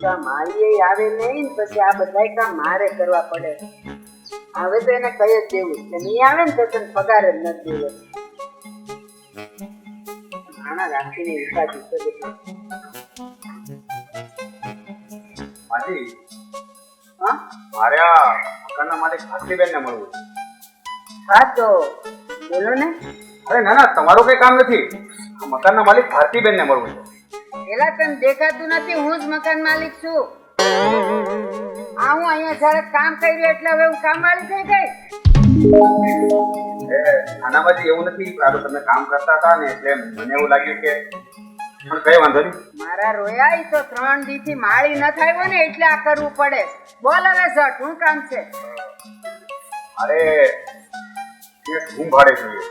કામ માળીએ આવે નહીં ને પછી આ બધાય કામ મારે કરવા પડે. હવે તો એને કહી જ દેવું કે નહીં આવે ને તો તને પગાર જ નથી દેવો. રાખીને ઉપાધિ છે બધી. હા? મારે આ મકાનના માલિક મળવું. હા તો બોલો ને. અરે ના ના તમારું કઈ કામ નથી. મકાનના માલિક ભારતીબેનને મળવું છે. પેલા તને દેખાતું નથી હું જ મકાન માલિક છું. આ હું અહીંયા જયારે કામ કર્યું એટલે હવે હું કામ માલિક થઈ ગઈ. નાનાબાજી એવું નથી આ તમે કામ કરતા હતા ને એટલે મને એવું લાગ્યું કે પણ કઈ વાંધો નહીં. મારા રોયા તો ત્રણ દી થી માળી ન થાય ને એટલે આ કરવું પડે. બોલ હવે સર શું કામ છે? અરે હું ભાડે જોઈએ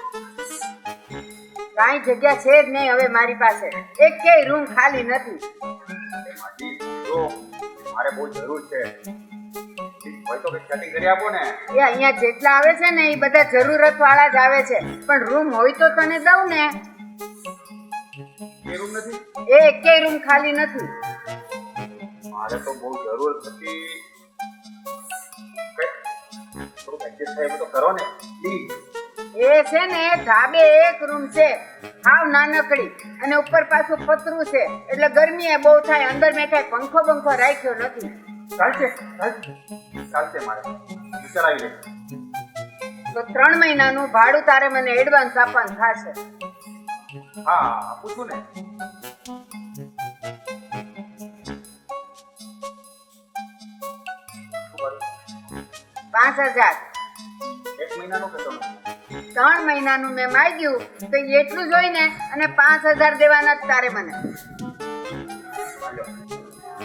કાંઈ જગ્યા છે જ નહીં હવે મારી પાસે. એક કે રૂમ ખાલી નથી. મારે બહુ જરૂર છે. હોય તો સેટિંગ કરી આપો ને. એ અહીંયા જેટલા આવે છે ને એ બધા જરૂરત વાળા જ આવે છે. પણ રૂમ હોય તો તને દઉં ને. એ રૂમ નથી? એ એકેય રૂમ ખાલી નથી. મારે તો બહુ જરૂર હતી થોડુંક adjust થાય એવું તો કરો ને. પ્લીઝ એ છે ને ધાબે એક રૂમ છે. હાવ નાનકડી. અને ઉપર પાછું પતરું છે. એટલે ગરમી એ બહુ થાય. અંદર મેં કઈ પંખો બંખો રાખ્યો નથી. ચાલશે ચાલશે. ચાલશે મારે. વિચાર લે તો ત્રણ મહિનાનું ભાડું તારે મને એડવાન્સ આપવાનું થશે. હા આપું છું ને. પાંચ હજાર. એક મહિનાનું નથી ત્રણ મહિનાનું મેં માગ્યું તો એટલું જ હોય ને અને પાંચ હજાર દેવાના જ તારે મને.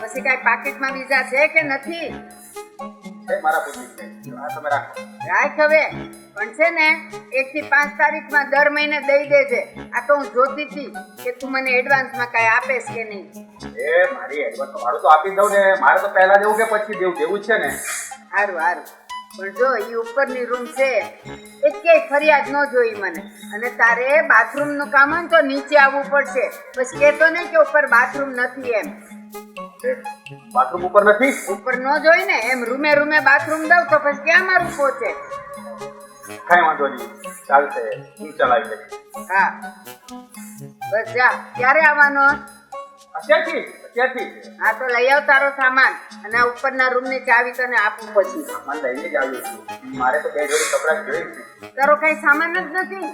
પછી કઈ પાકીટમાં બીજા છે કે નથી? રાખો. હવે. પણ છે ને એક થી પાંચ તારીખમાં દર મહિને દઈ દેજે. આ તો હું જોતી હતી કે તું મને એડવાન્સમાં કઈ આપેશ કે નહીં. એ મારી એડવાન્સ મારું તો આપી દઉં ને. મારે તો પહેલા દેવું કે પછી દેવું? દેવું જ છે ને. સારું સારું પણ જો એ ઉપરની રૂમ છે એ ક્યાંય ફરિયાદ ન જોઈ મને. અને તારે બાથરૂમનું કામ હોય તો નીચે આવવું પડશે. બસ કહેતો નહીં કે ઉપર બાથરૂમ નથી એમ. બાથરૂમ ઉપર નથી? ઉપર ન જોઈ ને એમ રૂમે રૂમે બાથરૂમ દઉં તો પછી ક્યાં મારું પહોંચે કઈ વાંધો નહીં. ચાલશે. હું ચલાવી હા. બસ જા. ક્યારે આવવાનો? અત્યારથી અત્યારથી આ તો લઈ આવ તારો સામાન અને આ ઉપરના રૂમની ચાવી તને આપું પછી. સામાન લઈને જ આવ્યો છું. મારે તો બે જોડી કપડાં જોઈ છે. તારો કઈ સામાન જ નથી?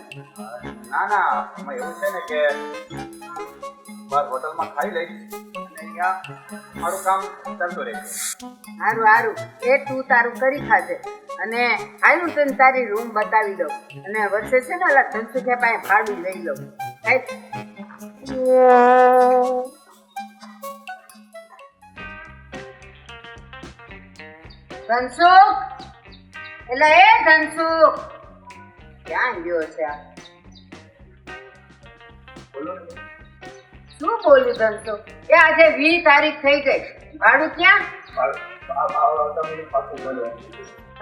ના ના એવું છે ને કે બાર હોટલમાં ખાઈ લઈશ. અને અહીંયા મારું કામ ચાલતું રહે સારું સારું એ તું તારું કરી ખાજે. અને હાલ હું તને તારી રૂમ બતાવી દઉં. અને વચ્ચે છે ને ઓલા ધનસુખ્યા પાસે ભાડું લઈ લઉં. ધનસુખ? એટલે એ ધનસુખ. ક્યાં ગયો છે આ? શું બોલ્યું ધનસુખ? એ આજે વી તારીખ થઈ ગઈ. ભાડું ક્યાં.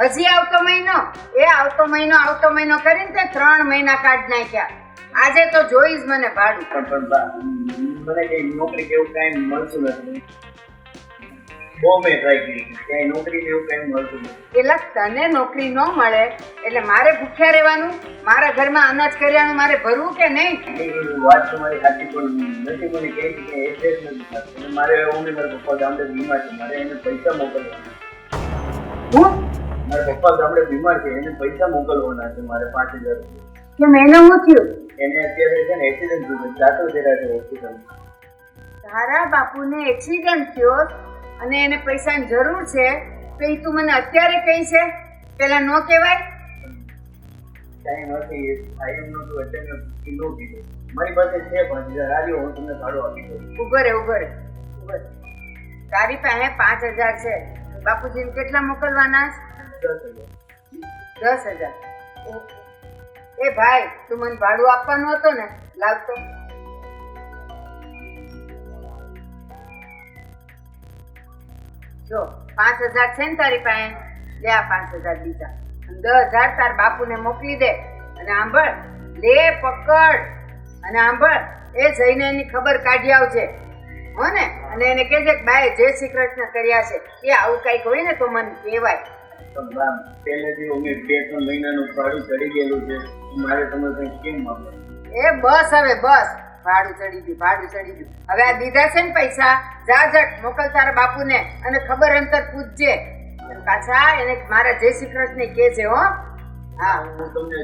હજી આવતો મહિનો? એ આવતો મહિનો આવતો મહિનો કરીને તે ત્રણ મહિના કાઢ નાખ્યા. આજે તો જોઈશ મને ભાડું. મને કઈ નોકરી કેવું કઈ મળતું નથી. બહુ મેં ટ્રાય કરી ક્યાંય નોકરી કે એવું કાંઈ મળતું નથી. એટલે તને નોકરી ન મળે એટલે મારે ભૂખ્યા રહેવાનું મારા ઘરમાં અનાજ કરિયાણું મારે ભરવું કે નહીં? વાત તમારી સાચી પણ નથી મને કહે છે કે એડ્રેસ નથી. મારે હું ને મારા પપ્પા ગામડે બીમાર છે. મારે એને પૈસા મોકલવાના હું? મારા પપ્પા ગામડે બીમાર છે એને પૈસા મોકલવાના છે મારે પાંચ હજાર રૂપિયા. કે મેને હું થયું? એને અત્યારે છે ને એક્સિડન્ટ થયું છે દાખલ છે હોસ્પિટલમાં તારા બાપુને એક્સિડન્ટ થયો? અને એને પૈસાની જરૂર છે તો એ તું મને અત્યારે કહી છે? પેલા ન કહેવાય? ટાઈમ હતી ટાઈમ નહોતું એટલે મેં કીધું કીધું. મારી પાસે છે પાંચ હજાર આવ્યો હું તમને ભાડું આપી દઉં. ઊભો રે ઊભો રે. ઊભો રે. તારી પાસે પાંચ હજાર છે. બાપુજીને કેટલા મોકલવાના? છે? દસ હજાર. દસ હજાર. એ ભાઈ તું મને ભાડું આપવાનું હતો ને લાવતો. જો પાંચ હજાર છે ને તારી પાસે? લે આ પાંચ હજાર બીજા. દસ હજાર તાર બાપુને મોકલી દે. અને આંભળ લે પકડ. અને આંભળ એ જઈને એની ખબર કાઢી આવજે. હો ને? અને એને કહેજે કે બાય જય શ્રી કૃષ્ણ કર્યા છે. એ આવું કંઈક હોય ને તો મને કહેવાય. પહેલેથી અમે બે ત્રણ મહિનાનું ભાડું ચડી ગયેલું છે. મારે તમે કંઈ કેમ એ બસ હવે બસ. ભાડું ચડી ગયું ભાડું ચડી ગયું. હવે આ દીધા છે ને પૈસા જા ઝટ મોકલ તારા બાપુને અને ખબર અંતર પૂછજે. પાછા એને મારા જય શ્રી કૃષ્ણ કે છે હો. હા તમને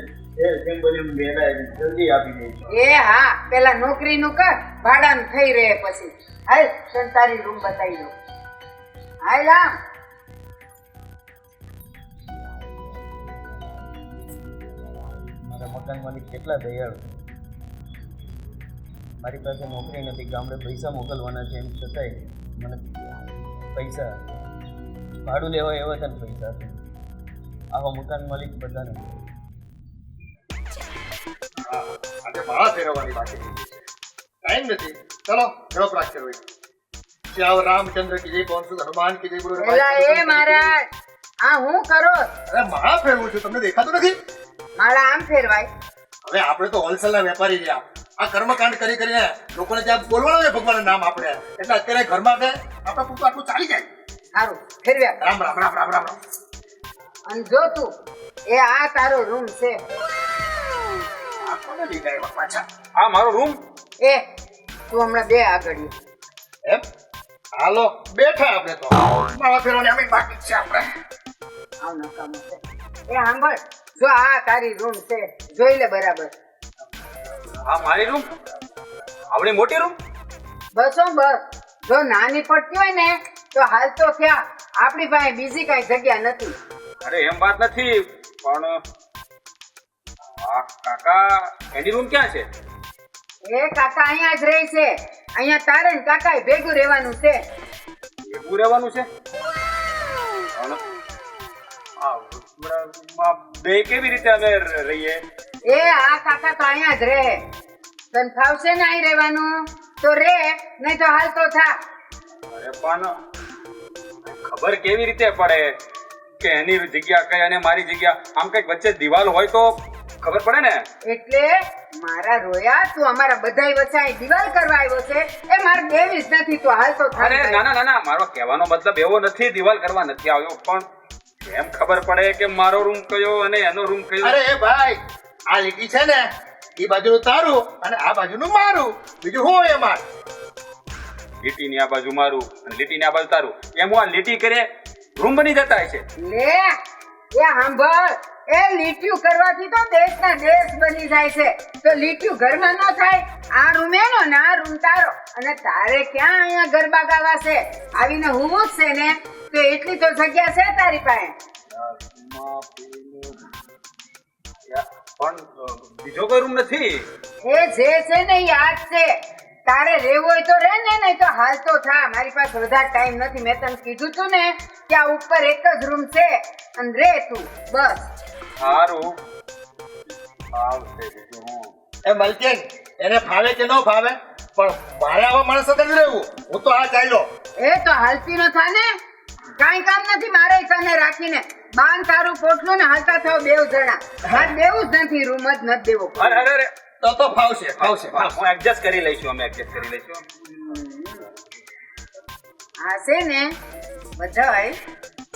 જલ્દી આપી દઈશ એ હા પેલા નોકરીનું કર ભાડાનું થઈ રહે પછી. હાલ તને તારી રૂમ બતાવી દઉં. હાલ આમ. મકાન માલિક કેટલા દયાળુ. મારી પાસે નોકરી નથી ગામડે પૈસા મોકલવાના છે એમ છતાંય મને પૈસા ભાડું લેવા એવા તને પૈસા. આવા મકાન માલિક બધા નથી માળા ફેરવવાની બાકી ટાઈમ નથી. ચલો પ્રાગ ફેરવાઈ શ્યાવ રામચંદ્ર કી જય સુત હનુમાન કી જય બોલો પેલા એ મહારાજ આ હું કરો? અરે માળા ફેરવું છું તમને દેખાતું નથી? મારા આમ ફેરવાય. હવે આપણે તો હોલસેલના વેપારી રહ્યા આ કર્મકાંડ કરી કરીને લોકોને ત્યાં બોલવાનું છે ભગવાનનું નામ આપણે. એટલે અત્યારે ઘરમાં છે આપણા પૂરતું આટલું ચાલી જાય. સારું ફેરવ્યા. રામ રામ રામ રામ રામ રામ. અને જો તું એ આ તારો રૂમ છે. આ કોને લઈ જાય પાછા આ મારો રૂમ એ તું હમણાં બે આગળ એમ? હાલો બેઠા આપણે તો. મારા ફેરવાની અમે બાકી છે આપણે. આવ નકામો છે એ સાંભળ જો આ તારી રૂમ છે જોઈ લે બરાબર. આ મારી રૂમ આવડી મોટી રૂમ બસો બસ. જો નાની પડતી હોય ને તો હાલ તો ક્યાં? આપણી પાસે બીજી કઈ જગ્યા નથી. અરે એમ વાત નથી પણ આ કાકા એની રૂમ ક્યાં છે? એ કાકા અહીંયા જ રહે છે. અહીંયા તારે કાકા ભેગું રહેવાનું છે. ભેગું રહેવાનું છે? બે કેવી રીતે અમે રહીએ? એ આ કાકા તો અહીંયા જ રહે તને ફાવશે ને અહીં રહેવાનું? તો રે નહીં તો હાલ તો થા. અરે પણ ખબર કેવી રીતે પડે કે એની જગ્યા કઈ અને મારી જગ્યા? આમ કંઈક વચ્ચે દિવાલ હોય તો ખબર પડે ને? એટલે મારા રોયા તું અમારા બધાય વચ્ચે દિવાલ કરવા આવ્યો છે. એ મારે બે જ નથી તો હાલ તો અરે ના ના ના મારો કહેવાનો મતલબ એવો નથી દિવાલ કરવા નથી આવ્યો પણ એમ ખબર પડે કે મારો રૂમ કયો અને એનો રૂમ કયો? અરે એ ભાઈ આ લીટી છે ને એ બાજુનું તારું અને આ બાજુનું મારું. બીજું હું એમાં? લીટીની આ બાજુ મારું અને લીટીની આ બાજુ તારું. એમ હું આ લીટી કરે રૂમ બની જતા છે. લે એ સાંભળ એ લીટીયું કરવાથી તો દેશના દેશ બની જાય છે. તો લીટીયું ઘરમાં ન થાય આ રૂમ એનો ને આ રૂમ તારો. અને તારે ક્યાં અહીંયા ગરબા ગાવા છે? આવીને હું જ છે ને તો એટલી તો જગ્યા છે તારી પાસે? પણ બીજો કોઈ રૂમ નથી? એ જે છે ને એ આ છે. તારે રહેવું હોય તો રહે ને નહીં તો હાલ તો થા. મારી પાસે વધારે ટાઈમ નથી. મેં તને કીધું તું ને કે આ ઉપર એક જ રૂમ છે. અને રે તું. બસ. સારું આવશે બીજું હું. એ મલકેન એને ફાવે કે ન ફાવે? પણ મારે આવા માણસ સાથે રહેવું. હું તો આ ચાલ્યો એ તો હાલતી ન થા ને કાંઈ કામ નથી મારે તને રાખીને. બાન તારું પોટલું ને હાલતા થાવ બેવ જણા. હા દેવું જ નથી રૂમ જ નથી દેવો. અરે અરે અરે તો તો ફાવશે ફાવશે હું એડજસ્ટ કરી લઈશું અમે એડજસ્ટ કરી લઈશું. આ છે ને બધાય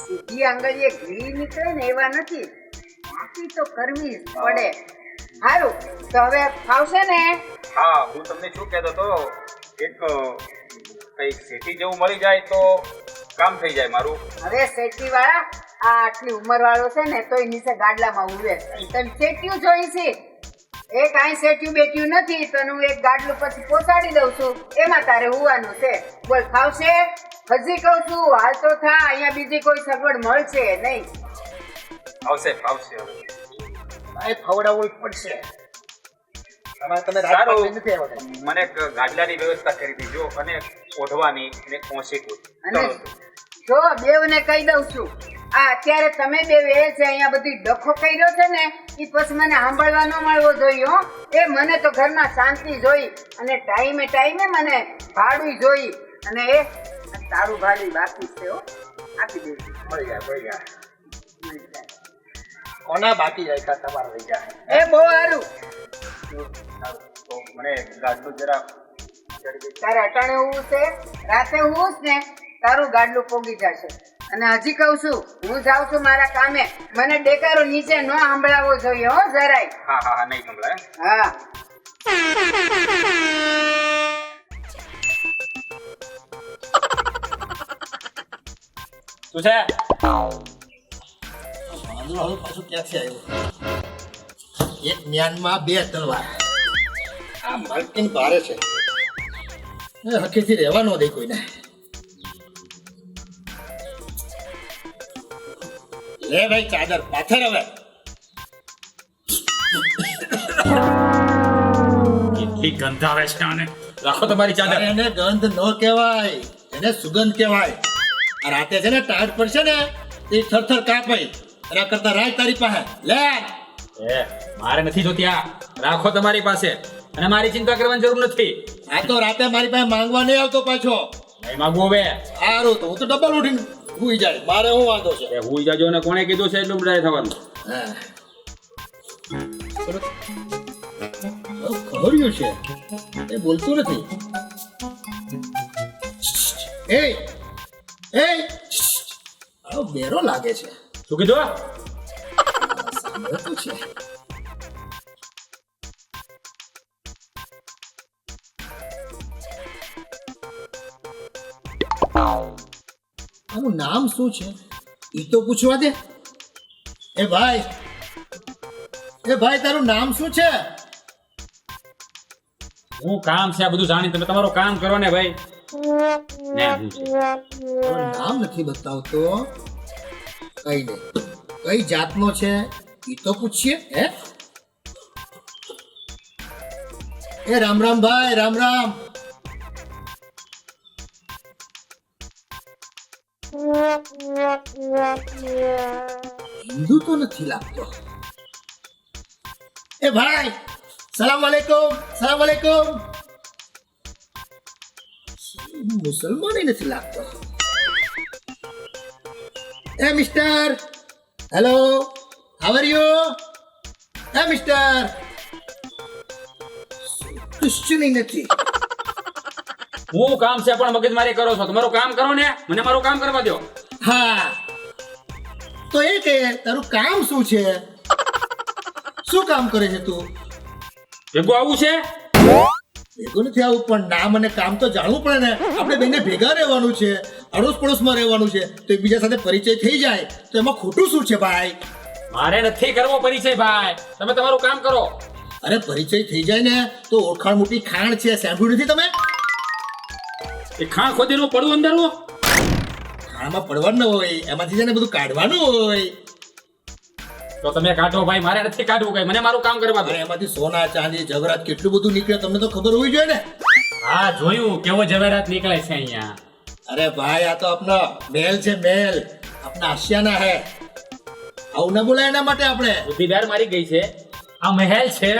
સીધી આંગળીએ ઘી નીકળે ને એવા નથી. બાકી તો કરવી જ પડે. સારું તો હવે ફાવશે ને? હા હું તમને શું કહેતો તો એક કઈ સિટી જેવું મળી જાય તો કામ થઈ જાય મારું. હવે શેઠી વાળા આ આટલી ઉંમર વાળો છે ને તો એની સાથે ગાડલામાં ઉભે તને શેઠિયું જોઈ છે? એ કાંઈ શેઠિયું બેઠ્યું નથી તને હું એક ગાડલું પછી પહોંચાડી દઉં છું. એમાં તારે હોવાનું છે. બોલ ફાવશે હજી કહું છું હાલ તો થા અહીંયા બીજી કોઈ સગવડ મળશે નહીં. આવશે આવશે હવે. ફવડાવવું પડશે સારું. મને ગાડલાની વ્યવસ્થા કરી દીજો અને ઓઢવાની અને પહોંચી અને જો બેવને કહી દઉં છું આ અત્યારે તમે બે એ છે અહીંયા બધી ડખો કર્યો છે ને એ પછી મને સાંભળવા ન મળવો જોઈએ હો. એ મને તો ઘરમાં શાંતિ જોઈ અને ટાઈમે ટાઈમે મને ભાડું જોઈ અને એ તારું ભાડું બાકી છે હો. આપી દેજો મળી જાય મળી જાય. કોના બાકી રાખ્યા તમારા રહી જાય એ બહુ સારું. તો મને ગાદલું જરા તારે અટાણે હું છે? રાતે હું ને? તારું ગાડલું પોગી જશે. અને હજી કહું છું હું જાઉં છું મારા કામે. મને ડેકારો નીચે ન સાંભળાવવો જોઈએ હો જરાય. હા હા હા નહીં સંભળાય. હા. શું છે? પાછું ક્યાંથી આવ્યો? એક મ્યાનમાં બે તલવાર. આ માલકીન ભારે છે. હકીથી રહેવા ન દે કોઈને. લે ભાઈ ચાદર પાછળ હવે. કેટલી ગંધ આવે છે આને. રાખો તમારી ચાદર. એને ગંધ ન કહેવાય એને સુગંધ કહેવાય. આ રાતે છે ને ટાઢ પડશે ને એ થરથર કાપાય. એના કરતા રાજ તારી પાસે. લે! એ મારે નથી જોતી આ. રાખો તમારી પાસે. અને મારી ચિંતા કરવાની જરૂર નથી. આ તો રાતે મારી પાસે માંગવા નહીં આવતો પાછો. નહીં માગવું હવે. સારું તો હું તો ડબલ ઉઠીને હુઈ જાય મારે શું વાંધો છે? એ હુઈ જાજો ને કોણે કીધું છે એટલું બધાય થવાનું. હા. ખબર્યું છે? એ બોલતું નથી. એ એ બેરો લાગે છે. શું કીધું? સાંભળતું છે આનું નામ શું છે? એ તો પૂછવા દે. એ ભાઈ. એ ભાઈ તારું નામ શું છે? હું કામ છે આ બધું જાણી તમે તમારું કામ કરો ને ભાઈ. નામ નથી બતાવતો. કઈ નહીં. કઈ જાતનો છે? એ તો પૂછીએ, હે? એ રામ રામ હિન્દુ તો નથી લાગતો. એ ભાઈ, સલામ વાલેકુમ સલામ વાલેકુમ. મુસલમાન નથી લાગતો. એ mister, hello. How are you? હે મિસ્ટર ક્વેશ્ચનિંગ નથી હું કામ છે પણ મગજમારી કરો છો. તમારું કામ કરો ને? મને મારું કામ કરવા દો. હા. તો એ કે તારું કામ શું છે? શું કામ કરે છે તું? ભેગું આવું છે? ભેગું નથી આવું પણ નામ અને કામ તો જાણવું પડે ને. આપણે બંને ભેગા રહેવાનું છે અડોશ પડોશમાં રહેવાનું છે. તો એકબીજા સાથે પરિચય થઈ જાય. તો એમાં ખોટું શું છે ભાઈ? મારે નથી કરવો પરિચય ભાઈ. તમે તમારું કામ કરો. અરે પરિચય થઈ જાય ને તો ઓળખાણ મોટી ખાણ છે સાંભળ્યું નથી તમે? એ ખાણ ખોદીનું પડવું અંદરનું ખાણમાં પડવાનું હોય એમાંથી છે બધું કાઢવાનું હોય. તો તમે કાઢો ભાઈ. મારે નથી કાઢવું કઈ. મને મારું કામ કરવા દો. એમાંથી સોના ચાંદી જવરાત કેટલું બધું નીકળે તમને તો ખબર હોવી જોઈએ ને. હા જોયું. કેવો જવેરાત નીકળે છે અહીંયા. અરે ભાઈ આ તો આપનો મેલ છે મેલ. આપના આશિયાના હે. આવું ના બોલાય એના માટે આપણે. બુદ્ધિદાર મારી ગઈ છે. આ મહેલ છે.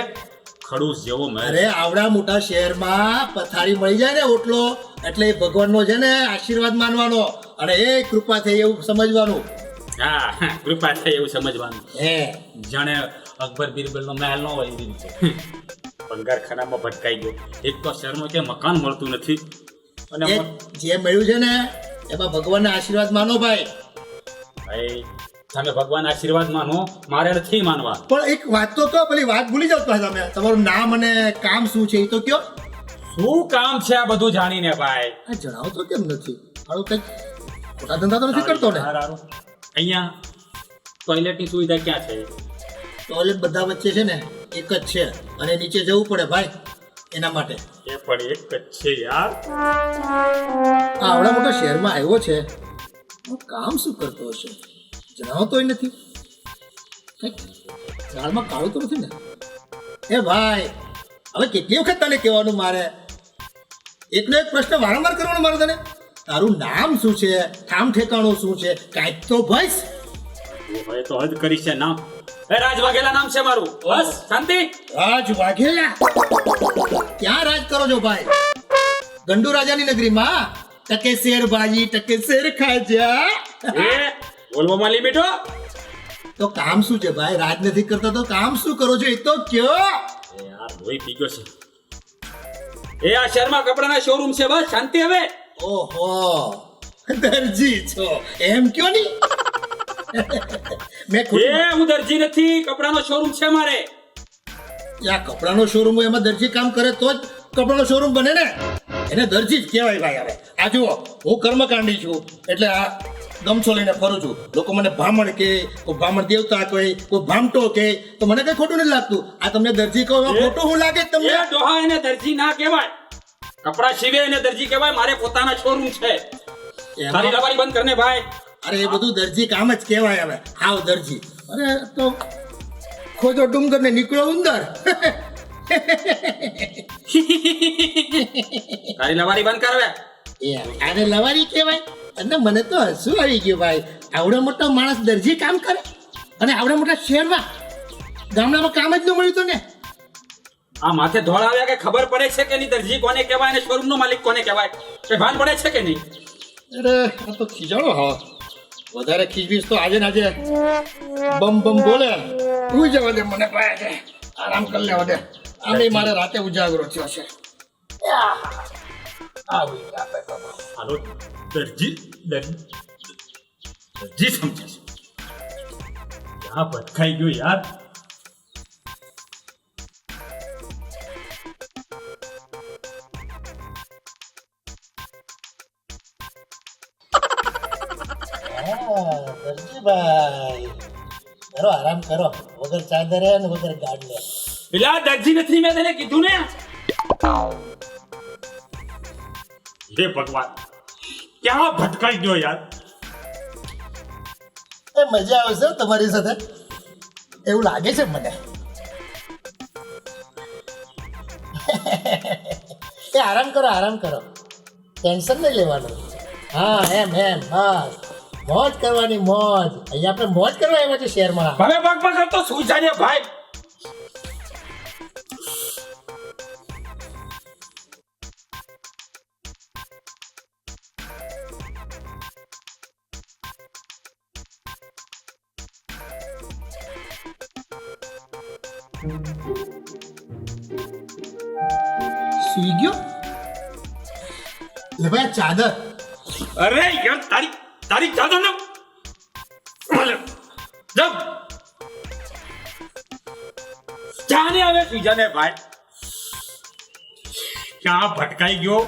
ખડૂસ જેવો મહેલ. અરે આવડા મોટા શહેરમાં પથારી મળી જાય ને ઓટલો એટલે ભગવાનનો છે ને આશીર્વાદ માનવાનો અને એ કૃપા થઈ એવું સમજવાનું. હા કૃપા થઈ એવું સમજવાનું. હે. જાણે અકબર બિરબલનો મહેલ નો હોય એવી છે પંગારખાનામાં ભટકાઈ ગયો. એક તો શહેરમાં કે મકાન મળતું નથી. અને જે મળ્યું છે ને એમાં ભગવાનના આશીર્વાદ માનો ભાઈ. ભાઈ તમે ભગવાન આશીર્વાદ માનો મારે નથી માનવા. પણ એક વાત તો કહો પેલી વાત ભૂલી જાવ તમે. તમારું નામ અને કામ શું છે એ તો કયો? શું કામ છે આ બધું જાણીને ભાઈ? આ તો કેમ નથી? મારું કંઈક ખોટા ધંધા તો નથી કરતો ને. અહીંયા ટોયલેટની સુવિધા ક્યાં છે? ટોયલેટ બધા વચ્ચે છે ને એક જ છે. અને નીચે જવું પડે ભાઈ એના માટે. એ પણ એક જ છે યાર. આવડા મોટા શહેરમાં આવ્યો છે. કામ શું કરતો હશે? જણાવતોય નથી. ઝાડમાં કાળું તો નથી ને? એ ભાઈ હવે કેટલી વખત તને કહેવાનું મારે? એકનો એક પ્રશ્ન વારંવાર કરવાનો મારે તને? તારું નામ શું છે? ઠામ ઠેકાણું શું છે? કાંઈક તો ભાઈ હવે તો હદ કરી છે નામ. એ રાજ વાઘેલા નામ છે મારું. બસ શાંતિ? રાજ વાઘેલા? ક્યાં રાજ કરો છો ભાઈ? ગંડુ રાજાની નગરીમાં? ટકે શેર ભાજી ટકે શેર ખાજા. એ બોલવામાં લિમિટ તો કામ શું છે ભાઈ? રાજ નથી કરતા તો કામ શું કરો છો? એ તો કયો? યાર લોહી પી ગયો છે. એ આ શર્મા કપડાના શોરૂમ છે બસ શાંતિ હવે? ઓહો દરજી છો. એમ કયો ની? મેં એ હું દરજી નથી કપડાનો શોરૂમ છે મારે. આ કપડાનો શોરૂમ એમાં દરજી કામ કરે તો જ કપડાનો શોરૂમ બને ને? એને દરજી જ કહેવાય ભાઈ હવે. આ જુઓ હું કર્મકાંડી છું એટલે આ ગમછો લઈને ફરું છું. લોકો મને બ્રાહ્મણ કે કોઈ બ્રાહ્મણ દેવતા કહે કોઈ ભામટો કે તો મને કઈ ખોટું નથી લાગતું. આ તમને દરજી કહો ખોટું હું લાગે તમને? ડોહા એને દરજી ના કહેવાય. કપડા સીવે એને દરજી કહેવાય. મારે પોતાના શોરૂમ છે. તારી લવારી બંધ કરને ભાઈ. અરે એ બધું દરજી કામ જ કહેવાય હવે. આવ દરજી. અરે તો ખોજો ડુંગર ને નીકળ્યો ઉંદર તારી લવારી બંધ કરવે એ આને લવારી કહેવાય? અને મને તો હસવું આવી ગયું ભાઈ. આવડો મોટો માણસ દરજી કામ કરે અને આવડા મોટા શહેરમાં ગામડામાં કામ જ ન મળ્યું તો ને આ માથે ધોળ આવ્યા કે ખબર પડે છે કે નહીં? દરજી કોને કહેવાય અને શોરૂમ નો માલિક કોને કહેવાય? કે ભાન પડે છે કે નહીં? અરે આ તો ખીજાણો હા. વધારે ખીજવીસ તો આજે આજે બમ બમ બોલે. તું જવા દે મને પાયા છે આરામ કરી લેવા દે. આમે મારે રાતે ઉજાગરો થયો છે. હાલો. દરજી દર- દરજી સમજે છે ક્યાં ભટકાઈ ગયો યાર દરજીભાઈ કરો આરામ કરો વગર ચાદરે અને વગર ગાડલે એટલે આ દરજી નથી મેં તને કીધું ને હે ભગવાન ક્યાં ભટકાઈ ગયો યાર? એ મજા આવશે હો તમારી સાથે. એવું લાગે છે મને. એ આરામ કરો આરામ કરો. ટેન્શન નહીં લેવાનું. હા એમ એમ બસ. મોજ કરવાની મોજ. અહીંયા આપણે મોજ કરવા આવ્યા છે શહેરમાં. હવે પગ પગ તો શું છે ભાઈ? લે ભાઈ આ ચાદર અરે યાર તારી તારી ચાદર ને જબ જાને હવે શું જાને ભાઈ ક્યાં ભટકાઈ ગયો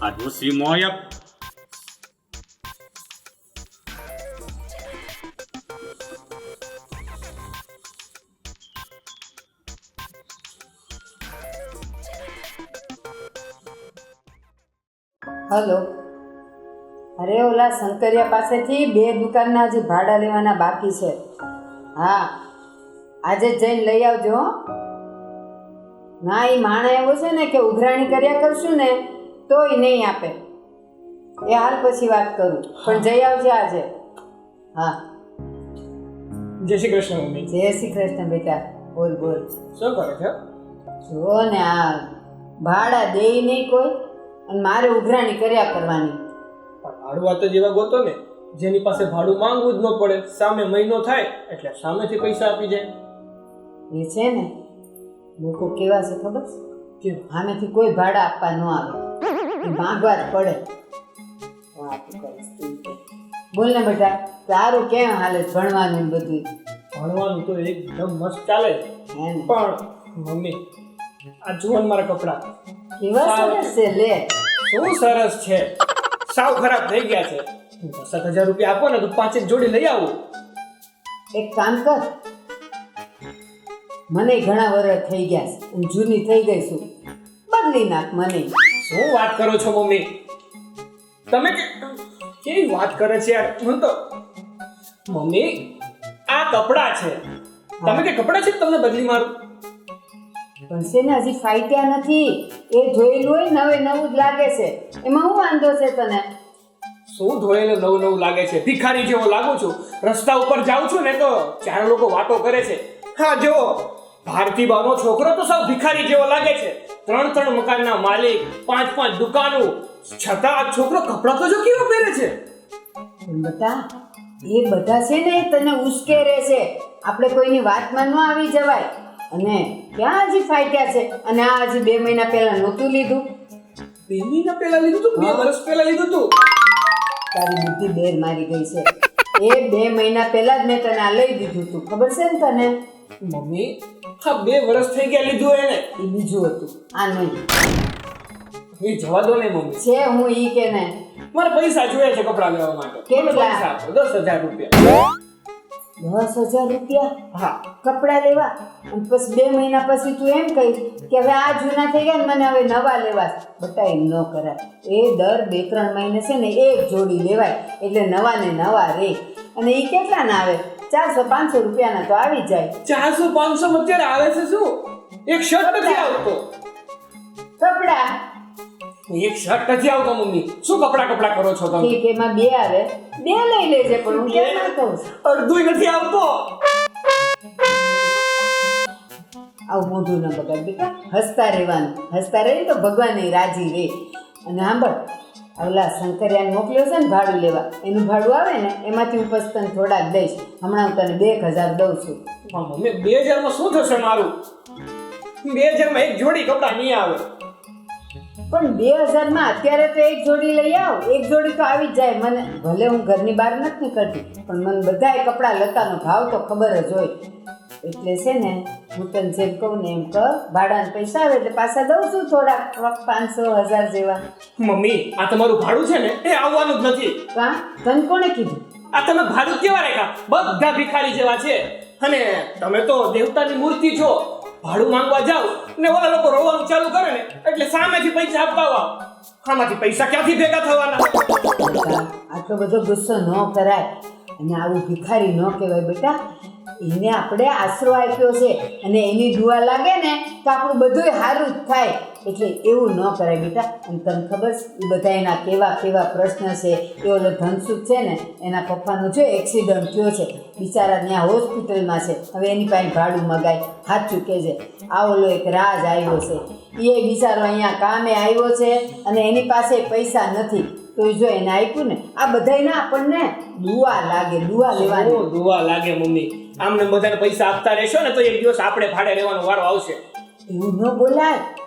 આ દોષી મોયબ હલો. અરે ઓલા શંકરિયા પાસેથી બે દુકાનના હજી ભાડા લેવાના બાકી છે. હા આજે જ જઈને લઈ આવજો. ના એ માણા એવો છે ને કે ઉઘરાણી કર્યા કરશું ને તોય નહીં આપે. એ હાલ પછી વાત કરું પણ જઈ આવજે આજે. હા. જય શ્રી કૃષ્ણ મમ્મી. જય શ્રી કૃષ્ણ બેટા બોલ બોલ. શું કરે છે? જો ને આ ભાડા દે નહીં કોઈ. અને મારે ઉઘરાણી કર્યા કરવાની. પણ ભાડું આ તો જેવા ગોતો ને જેની પાસે ભાડું માંગવું જ ન પડે સામે મહિનો થાય એટલે સામેથી પૈસા આપી જાય. એ છે ને લોકો કેવા છે ખબર? કે સામેથી કોઈ ભાડા આપવા ન આવે. માંગવા જ પડે. બોલ ને બેટા તારું કેમ હાલે ભણવાનું બધું? ભણવાનું તો એકદમ મસ્ત ચાલે. છે પણ મમ્મી આ જુવાન મારા કપડાં. કેવા સરસ છે લે. શું સરસ છે? સાવ ખરાબ થઈ ગયા છે. સાત હજાર રૂપિયા આપો ને તો પાંચ એક જોડી લઈ આવું. એક કામ કર. મને ઘણા વર્ષ થઈ ગયા છે. હું જૂની થઈ ગઈ છું. બદલી નાખ મને. શું વાત કરો છો મમ્મી? તમે કેવી વાત કરે છે યાર? હું તો મમ્મી આ કપડાં છે. તમે કે કપડાં છે તમને બદલી મારું? પણ છે ને હજી ફાટ્યા નથી. એ જોયેલું હોય નવે નવું જ લાગે છે. એમાં હું વાંધો છે તને? શું ધોયેલું નવું નવું લાગે છે? ભિખારી જેવો લાગુ છું. રસ્તા ઉપર જાઉં છું ને તો ચાર લોકો વાતો કરે છે. હા જો ભારતી બાનો છોકરો તો સાવ ભિખારી જેવો લાગે છે. ત્રણ ત્રણ મકાનના માલિક પાંચ પાંચ દુકાનો. છતાં આ છોકરો કપડાં તો જો કેવો પહેરે છે? બતા બટા એ બધા છે ને તને ઉશ્કેરે છે. આપણે કોઈની વાતમાં ન આવી જવાય. અને ક્યાં હજી ફાટ્યા છે. અને આ હજી બે મહિના પહેલા નહોતું લીધું. બે મહિના પહેલા લીધું બે વર્ષ પહેલા લીધું તું? તારી બુદ્ધિ બેર મારી ગઈ છે. એ બે મહિના પહેલા જ મેં તને આ લઈ દીધું તું. ખબર છે ને તને? મમ્મી હા બે વર્ષ થઈ ગયા લીધું એને. એ બીજું હતું. આ નહીં. એ જવા દો ને મમ્મી. છે હું ઈ કે ને? મારે પૈસા જોઈએ છે કપડાં લેવા માટે. કેટલા? દસ હજાર રૂપિયા. દસ હજાર રૂપિયા? હા. કપડાં લેવા? અને પછી બે મહિના પછી તું એમ કહીશ કે હવે આ જૂના થઈ ગયા ને મને હવે નવા લેવા. બટા એમ ન કરાય. એ દર બે ત્રણ મહિને છે ને એક જોડી લેવાય. એટલે નવા ને નવા રે. અને એ કેટલા ના આવે? ચારસો પાંચસો રૂપિયાના તો આવી જાય. ચારસો પાંચસો અત્યારે આવે છે શું? એક શર્ટ નથી આવતો. કપડા? એક શર્ટ નથી આવતો મમ્મી. શું કપડા કપડા કરો છો તમે? ઠીક એમાં બે આવે. બે લઈ લેજે પણ હું કેમ ના કહું? અડધું નથી આવતો. આવું મોઢું ન બગાડ બેટા. હસતા રહેવાનું. હસતા રહે તો ભગવાન રાજી રહે અને સાંભળ ઓલા શંકરિયાને મોકલ્યો છે ને ભાડું લેવા. એનું ભાડું આવે ને એમાંથી હું પછી થોડા થોડાક દઈશ. હમણાં હું તને બે હજાર દઉં છું. પણ મમ્મી બે હજારમાં શું થશે મારું? બે હજારમાં એક જોડી કપડાં નહીં આવે. પણ બે હજારમાં અત્યારે તો એક જોડી લઈ આવ. એક જોડી તો આવી જ જાય. મને ભલે હું ઘરની બહાર નથી નીકળતી પણ મને બધાય કપડાં લતાનો ભાવ તો ખબર જ હોય. એટલે છે ને હું તને જેમ કહું ને એમ કર. ભાડાના પૈસા આવે એટલે પાછા દઉં છું થોડાક પાંચસો હજાર જેવા. મમ્મી આ તમારું ભાડું છે ને એ આવવાનું જ નથી. કા તને કોણે કીધું? આ તમે ભાડું કેવા રાખ્યા? બધા ભિખારી જેવા છે. અને તમે તો દેવતાની મૂર્તિ છો. ભાડું માંગવા જાઓ ને ઓલા લોકો રોવાનું ચાલુ કરે ને, એટલે સામેથી પૈસા આપવા આવો. આમાંથી પૈસા ક્યાંથી ભેગા થવાના? આટલો બધો ગુસ્સો ન કરાય અને આવું ભિખારી ન કહેવાય બેટા. એને આપણે આશરો આપ્યો છે અને એની દુઆ લાગે ને તો આપણું બધું સારું જ થાય. એટલે એવું ન કરાય બેટા. અને તમને ખબર એ બધા એના કેવા કેવા પ્રશ્ન છે. એ ઓલો ધનસુખ છે ને એના પપ્પાનો જો એક્સિડન્ટ થયો છે બિચારા ત્યાં હોસ્પિટલમાં છે. હવે એની પાસે ભાડું મગાય. સાચું કહેજે આ ઓલો એક રાજ આવ્યો છે. એ બિચારો અહીંયા કામે આવ્યો છે અને એની પાસે પૈસા નથી. તો જો એને આપ્યું ને આ બધાયને આપણને દુઆ લાગે દુઆ લેવાની. દુવા દુઆ લાગે મમ્મી? આમને બધાને પૈસા આપતા રહેશો ને તો એક દિવસ આપણે ભાડે રહેવાનો વારો આવશે. એવું ન બોલાય.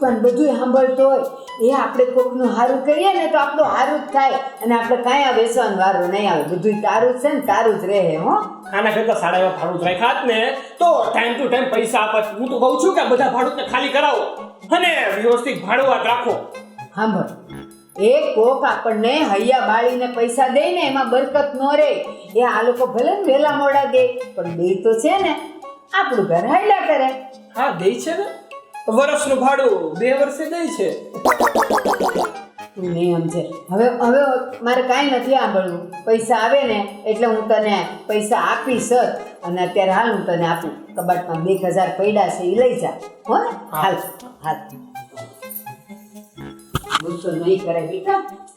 ભગવાન બધું સાંભળતો હોય એ આપણે કોકનું સારું કરીએ ને તો આપણું સારું જ થાય અને આપણે કાંઈ આ વેચવાનો વારો નહીં આવે. બધું તારું જ છે ને તારું જ રહે હો. આના કરતા સાડા એવા ભાડું હોત ને તો ટાઈમ ટુ ટાઈમ પૈસા આપત હું તો કહું છું કે બધા ભાડું ખાલી કરાવો અને વ્યવસ્થિત ભાડુઆત રાખો. સાંભળ એ કોક આપણને હૈયા બાળીને પૈસા દે ને એમાં બરકત ન રહે. એ આ લોકો ભલે ને વહેલા મોડા દે પણ બે તો છે ને. આપણું ઘર હાલ્યા કરે. હા દે છે ને. વર્ષનું ભાડું બે વર્ષે દે છે. તું નહીં સમજે. હવે હવે મારે કાંઈ નથી સાંભળવું. પૈસા આવે ને એટલે હું તને પૈસા આપીશ જ. અને અત્યારે હાલ હું તને આપું. કબાટમાં બે હજાર પડ્યા છે એ લઈ જા. હો? ને હાલ હાલ. ગુસ્સો નહીં કરે બેટા.